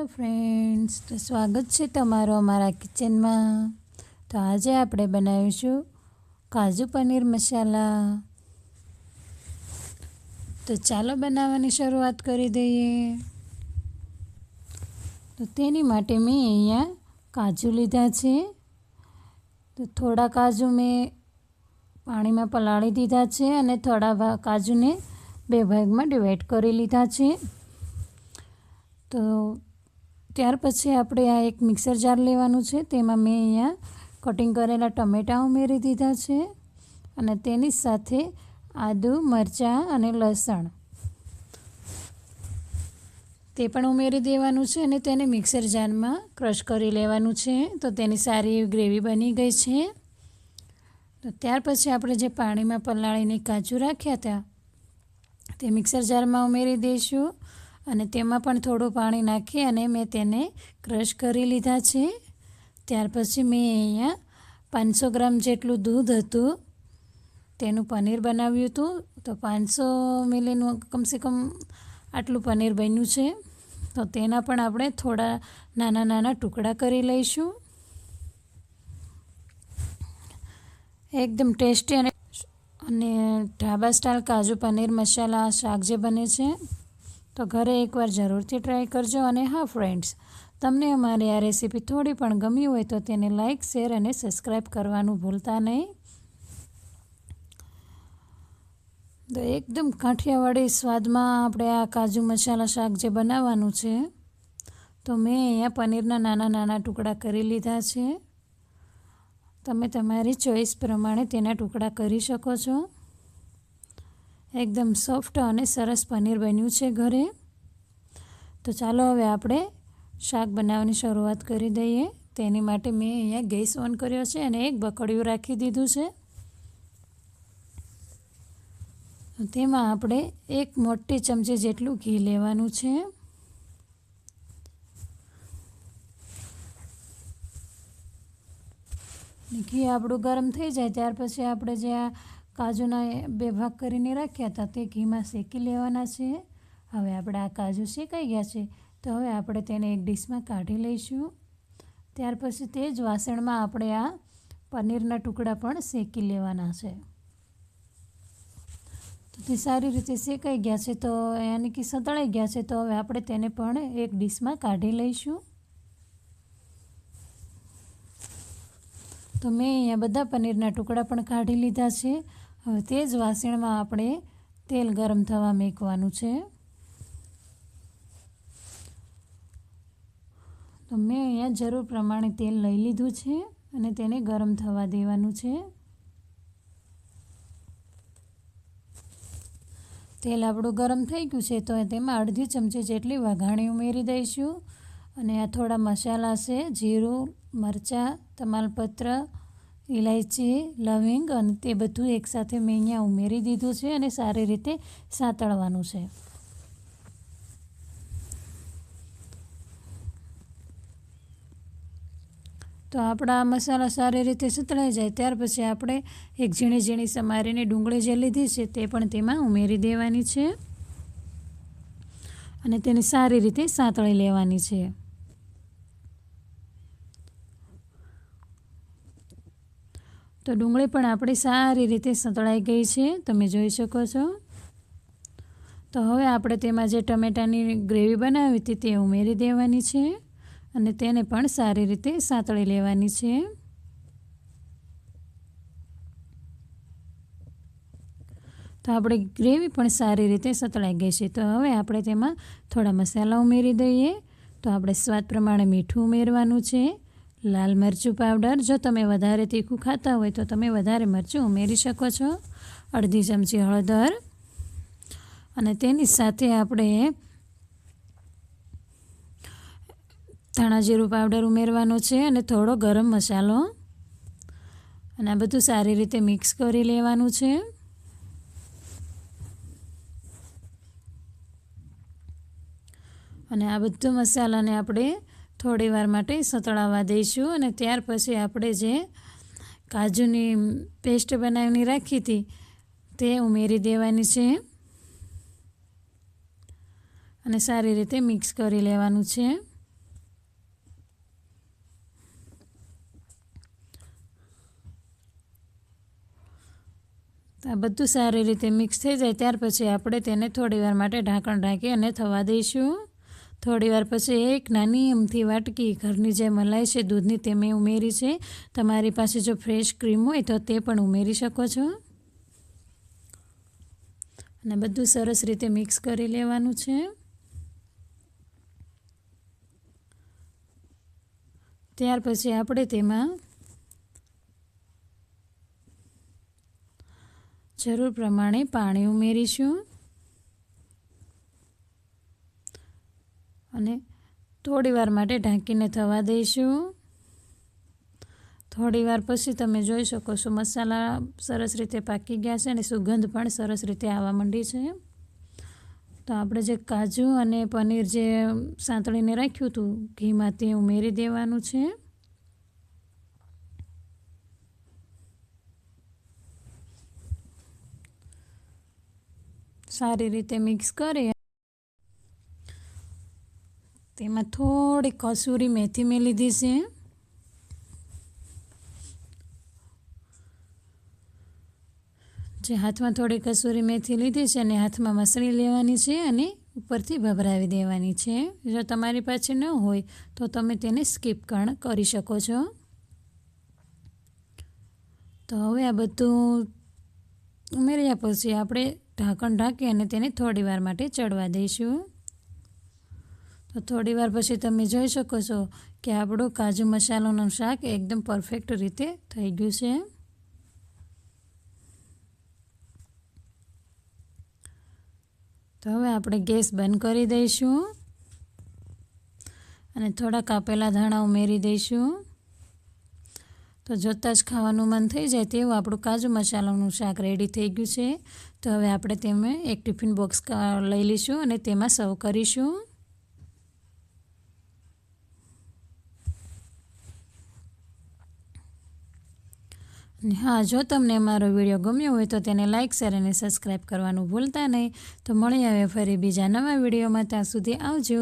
Hello friends, તો સ્વાગત છે તમારું અમારા કિચનમાં. તો આજે આપણે બનાવીશું કાજુ પનીર મસાલા. તો ચાલો બનાવવાની શરૂઆત કરી દઈએ. તો તેની માટે મેં અહીંયા કાજુ લીધા છે. તો થોડા કાજુ મેં પાણીમાં પલાળી દીધા છે અને થોડા કાજુને બે ભાગમાં ડિવાઈડ કરી લીધા છે. તો ત્યાર પછી આપણે આ એક મિક્સર જાર લેવાનું છે. તેમાં મેં અહીંયા કટિંગ કરેલા ટમેટાં ઉમેરી દીધા છે અને તેની સાથે આદું, મરચાં અને લસણ. તે પણ ઉમેરી દેવાનું છે અને તેને મિક્સર જારમાં ક્રશ કરી લેવાનું છે. તો તેની સારી એવી ગ્રેવી બની ગઈ છે. તો ત્યાર પછી આપણે જે પાણીમાં પલાળીને કાજુ રાખ્યા હતા, તે મિક્સર જારમાં ઉમેરી દઈશું. અને તેમાં પણ થોડું પાણી નાખી અને મેં તેને ક્રશ કરી લીધા છે. ત્યાર પછી મેં અહીંયા પાંચસો ગ્રામ જેટલું દૂધ હતું. તેનું પનીર બનાવ્યું હતું. તો પાંચસો મિલીનું કમસે કમ આટલું પનીર બન્યું છે. તો તેના પણ આપણે થોડા નાના નાના ટુકડા કરી લઈશું. એકદમ ટેસ્ટી અને અને ઢાબા સ્ટાઇલ કાજુ પનીર મસાલા શાક જે બને છે. તો ઘરે એકવાર જરૂરથી ટ્રાય કરજો અને હા ફ્રેન્ડ્સ તમને અમારી આ રેસીપી થોડી પણ ગમી હોય તો તેને લાઇક શેર અને સબસ્ક્રાઈબ કરવાનું ભૂલતા નહીં. તો એકદમ કાઠિયાવાડી સ્વાદમાં આપણે આ કાજુ મસાલા શાક જે બનાવવાનું છે, તો મેં અહીંયા પનીરના નાના નાના ટુકડા કરી લીધા છે. તમે તમારી ચોઈસ પ્રમાણે તેના ટુકડા કરી શકો છો. એકદમ સોફ્ટ અને સરસ પનીર બન્યું છે ઘરે. તો ચાલો હવે આપણે શાક બનાવવાની શરૂઆત કરી દઈએ. તેની માટે મેં અહીંયા ગેસ ઓન કર્યો છે અને એક બકડિયું રાખી દીધું છે. તેમાં આપણે એક મોટી ચમચી જેટલું ઘી લેવાનું છે. ઘી આપણું ગરમ થઈ જાય, ત્યાર પછી આપણે જે આ કાજુના બે ભાગ કરીને રાખ્યા હતા. તે ઘીમાં શેકી લેવાના છે. હવે આપણે આ કાજુ શેકાઈ ગયા છે. તો હવે આપણે તેને એક ડીશમાં કાઢી લઈશું. ત્યાર પછી તે જ વાસણમાં આપણે આ પનીરના ટુકડા પણ શેકી લેવાના છે. તો તે સારી રીતે શેકાઈ ગયા છે. તો યાની કે સતળાઈ ગયા છે. તો હવે આપણે તેને પણ એક ડીશમાં કાઢી લઈશું. તો મેં અહીંયા બધા પનીરના ટુકડા પણ કાઢી લીધા છે. હવે તે જ વાસણમાં આપણે તેલ ગરમ થવા મૂકવાનું છે. તો મેં અહીંયા જરૂર પ્રમાણે તેલ લઈ લીધું છે અને તેને ગરમ થવા દેવાનું છે. તેલ આપણું ગરમ થઈ ગયું છે તો તેમાં અડધી ચમચી જેટલી વઘાણી ઉમેરી દઈશું. અને આ થોડા મસાલા છે, જીરું, મરચાં, તમાલપત્ર ઇલાયચી લવિંગ અને તે બધું એકસાથે મેં અહીંયા ઉમેરી દીધું છે અને સારી રીતે સાતળવાનું છે. તો આપણા મસાલા સારી રીતે સતળાઈ જાય, ત્યાર પછી આપણે એક ઝીણી ઝીણી સમારીને ડુંગળી જે લીધી છે તે પણ તેમાં ઉમેરી દેવાની છે અને તેને સારી રીતે સાતળી લેવાની છે. તો ડુંગળી પણ આપણી સારી રીતે સતળાઈ ગઈ છે. તમે જોઈ શકો છો. તો હવે આપણે તેમાં જે ટમેટાની ગ્રેવી બનાવી હતી તે ઉમેરી દેવાની છે અને તેને પણ સારી રીતે સાતળી લેવાની છે. તો આપણે ગ્રેવી પણ સારી રીતે સતળાઈ ગઈ છે. તો હવે આપણે તેમાં થોડા મસાલા ઉમેરી દઈએ. તો આપણે સ્વાદ પ્રમાણે મીઠું ઉમેરવાનું છે. લાલ મરચું પાવડર જો તમે વધારે તીખું ખાતા હોય તો તમે વધારે મરચું ઉમેરી શકો છો. અડધી ચમચી હળદર. અને તેની સાથે આપણે ધાણા જીરું પાવડર ઉમેરવાનો છે અને થોડો ગરમ મસાલો. અને આ બધું સારી રીતે મિક્સ કરી લેવાનું છે. અને આ બધું મસાલાને આપણે થોડી વાર માટે સતળાવવા દઈશું અને ત્યાર પછી આપણે જે કાજુની પેસ્ટ બનાવીને રાખી હતી, તે ઉમેરી દેવાની છે. અને સારી રીતે મિક્સ કરી લેવાનું છે. આ બધું સારી રીતે મિક્સ થઈ જાય, ત્યાર પછી આપણે તેને થોડી વાર માટે ઢાંકણ ઢાંકી અને થવા દઈશું. થોડીવાર પછી એક નાની અમથી વાટકી ઘરની જે મલાઈ છે, દૂધની તે મેં ઉમેરી છે. તમારી પાસે જો ફ્રેશ ક્રીમ હોય તો તે પણ ઉમેરી શકો છો. અને બધું સરસ રીતે મિક્સ કરી લેવાનું છે. ત્યાર પછી આપણે તેમાં જરૂર પ્રમાણે પાણી ઉમેરીશું અને થોડી વાર માટે ઢાંકીને થવા દઈશું. થોડી વાર પછી તમે જોઈ શકો છો મસાલા સરસ રીતે પાકી ગયા છે અને સુગંધ પણ સરસ રીતે આવવા માંડી છે. તો આપણે જે કાજુ અને પનીર જે સાંતળીને રાખ્યું હતું ઘીમાં તે ઉમેરી દેવાનું છે. સારી રીતે મિક્સ કરી તેમાં થોડી કસૂરી મેથી મેં લીધી છે. જે હાથમાં થોડી કસૂરી મેથી લીધી છે અને હાથમાં મસળી લેવાની છે અને ઉપરથી ભભરાવી દેવાની છે. જો તમારી પાસે ન હોય તો તમે તેને સ્કીપ પણ કરી શકો છો. તો હવે આ બધું ઉમેર્યા પછી આપણે ઢાંકણ ઢાંકી અને તેને થોડી વાર માટે ચડવા દઈશું. તો થોડી વાર પછી તમે જોઈ શકો છો કે આપણું કાજુ મસાલાનું શાક એકદમ પરફેક્ટ રીતે થઈ ગયું છે. તો હવે આપણે ગેસ બંધ કરી દઈશું અને થોડા કાપેલા ધાણા ઉમેરી દઈશું. તો જોતાં જ ખાવાનું મન થઈ જાય તેવું આપણું કાજુ મસાલાનું શાક રેડી થઈ ગયું છે. તો હવે આપણે તેમાં એક ટિફિન બોક્સ લઈ લઈશું અને તેમાં સર્વ કરીશું. હા, જો તમને મારો વીડિયો ગમ્યો હોય તો તેને લાઇક શેર અને સબસ્ક્રાઈબ કરવાનું ભૂલતા નહીં. તો મળી આવે ફરી બીજા નવા વિડીયોમાં. ત્યાં સુધી આવજો.